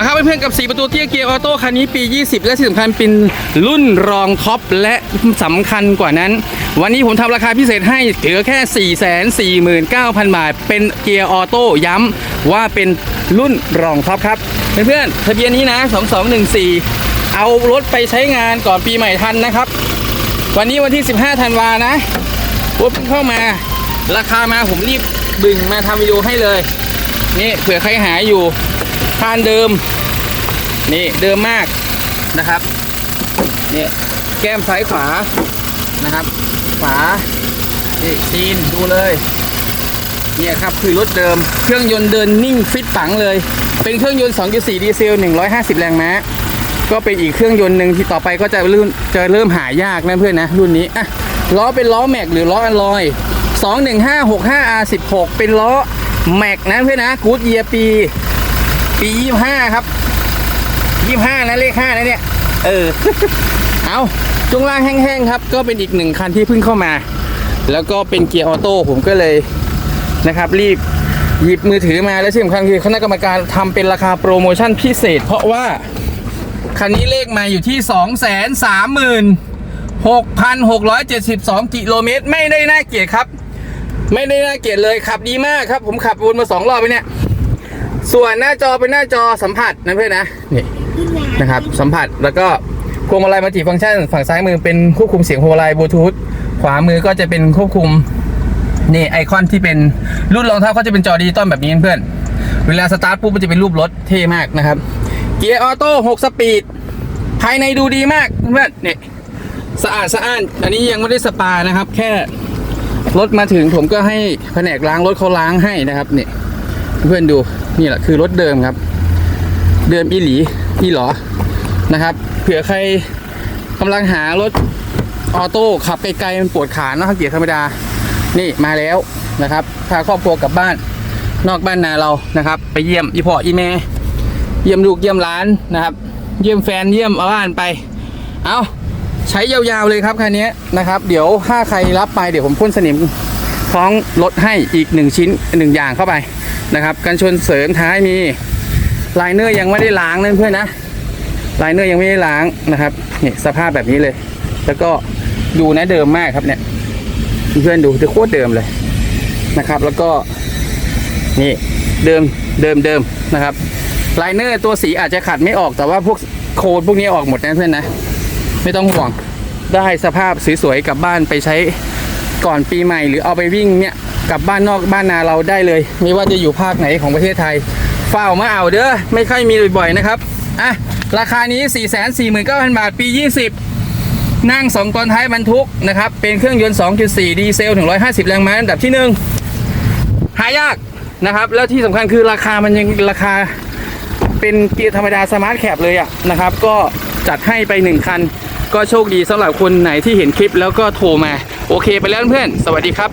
มาครับเพื่อนๆกับ 4 ประตูเตี้ยเกียร์ออโต้คันนี้ปี 20 และที่สำคัญเป็นรุ่นรองท็อปและสำคัญกว่านั้น วันนี้ผมทำราคาพิเศษให้เหลือแค่ 449,000 บาท เป็นเกียร์ออโต้ย้ำว่าเป็นรุ่นรองท็อปครับ เพื่อนๆทะเบียนนี้นะ 2214 เอารถไปใช้งานก่อนปีใหม่ทันนะครับ วันนี้วันที่ 15 ธันวานะปุ๊บเข้ามา ราคามาผมรีบบึงมาทำวิดีโอให้เลย นี่เผื่อใครหาอยู่ คานเดิม นี่เดิมมากนะครับนี่แก้มซ้ายขวานะครับขวานี่ซีนดูเลยเนี่ยครับคือรถเดิมเครื่องยนต์เดินนิ่งฟิตปังเลย เป็นเครื่องยนต์ 2.4 ดีเซล 150 แรงม้าก็เป็นอีกเครื่องยนต์หนึ่งที่ต่อไปก็จะเริ่มจะเริ่มหายากนะเพื่อนนะรุ่นนี้อะล้อเป็นล้อแม็กหรือล้ออลลอย 21565R16 เป็นล้อแม็กนะเพื่อนนะกูดเยียปี ปี25ครับ25นะเลข5นะเนี่ย เออ เอาจงล่างแห้งๆครับ ก็เป็นอีกหนึ่งคันที่เพิ่งเข้ามา แล้วก็เป็นเกียร์ออโต้ผมก็เลยนะครับรีบหยิบมือถือมาแล้วที่สำคัญคือคณะกรรมการทำเป็นราคาโปรโมชั่นพิเศษ เพราะว่า คันนี้เลขมาอยู่ที่ 2 3 6 672 กิโลเมตร ไม่ได้น่าเกลียดครับ ไม่ได้น่าเกลียดเลยขับดีมากครับ ผมขับวนมาสองรอบไปเนี่ย ส่วนหน้าจอเป็นหน้าจอสัมผัสนะเพื่อนนะนี่นะครับสัมผัสแล้วก็พวงมาลัยมัลติฟังก์ชันฝั่งซ้ายมือเป็นควบคุมเสียงพวงมาลัยบลูทูธขวามือก็จะเป็นควบคุมนี่ไอคอนที่เป็นรุ่นรองเท้าเขาจะเป็นจอดิจิตอลแบบนี้เพื่อน เวลาสตาร์ทปุ๊บมันจะเป็นรูปรถเท่มากนะครับ เกียร์ออโต้6สปีด ภายในดูดีมากเพื่อนนี่สะอาดสะอ้าน อันนี้ยังไม่ได้สปานะครับ แค่รถมาถึงผมก็ให้แผนกล้างรถเขาล้างให้นะครับนี่เพื่อนดู นี่แหละคือรถเดิมครับ เดิมอีหลีอีหลอนะครับ เผื่อใครกำลังหารถออโต้ขับไกลๆมันปวดขาเนอะเกียร์ธรรมดา นี่มาแล้วนะครับพาครอบครัวกลับบ้าน นอกบ้านนาเรานะครับ ไปเยี่ยมอีพ่ออีแม่เยี่ยมลูกเยี่ยมหลานนะครับ เยี่ยมแฟนเยี่ยมเอาบ้านไป เอาใช้ยาวๆเลยครับคันนี้นะครับ เดี๋ยวถ้าใครรับไปเดี๋ยวผมพ่นสนิม คล้องรถให้อีกหนึ่งชิ้นหนึ่งอย่างเข้าไปนะครับกันชนเสริมท้ายมีไลเนอร์ยังไม่ได้ล้างนะเพื่อนนะไลเนอร์ยังไม่ได้ล้างนะครับนี่สภาพแบบนี้เลย แล้วก็ดูนะเดิมมากครับเนี่ยเพื่อนดูจะโคตรเดิมเลยนะครับ แล้วก็นี่เดิมเดิมเดิมนะครับไลเนอร์ตัวสีอาจจะขัดไม่ออกแต่ว่าพวกโคนพวกนี้ออกหมดนะเพื่อนนะ ไม่ต้องห่วงได้สภาพสวยๆกลับบ้านไปใช้ ก่อนปีใหม่หรือเอาไปวิ่งเนี่ยกลับบ้านนอกบ้านนาเราได้เลย ไม่ว่าจะอยู่ภาคไหนของประเทศไทยเฝ้ามาเอาเด้อไม่ค่อยมีบ่อยๆนะครับอะราคานี้ 449,000 บาทปี 20 นั่ง 2ตอนท้ายบรรทุกนะครับเป็นเครื่องยนต์ 2.4 ดีเซล ถึง 150 แรงม้าอันดับที่ 1 หายากนะครับ แล้วที่สำคัญคือราคามันยังราคาเป็นเกียร์ธรรมดาสมาร์ทแคปเลยอะนะครับ ก็จัดให้ไป 1 คัน ก็โชคดีสำหรับคนไหนที่เห็นคลิปแล้วก็โทรมา โอเคไปแล้วเพื่อนสวัสดีครับ